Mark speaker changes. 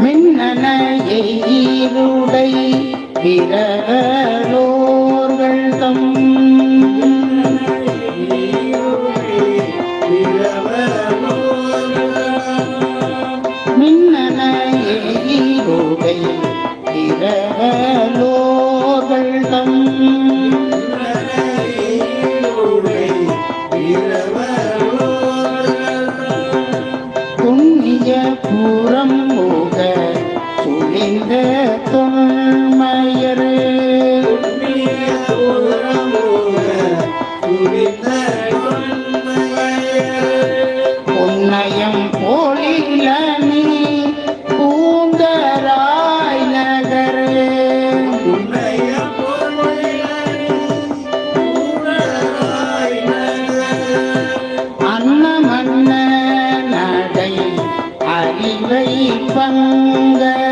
Speaker 1: மின்னன எயிருடை விரலோர்கள் தம். மின்னன எயிருடை விரலோர்கள் தம். சுழிந்த தொன்மையரு உன்னயம் போலிலனி பூங்கராய் நகரே. அன்னமன்ன நடை அறிவை பங்கரே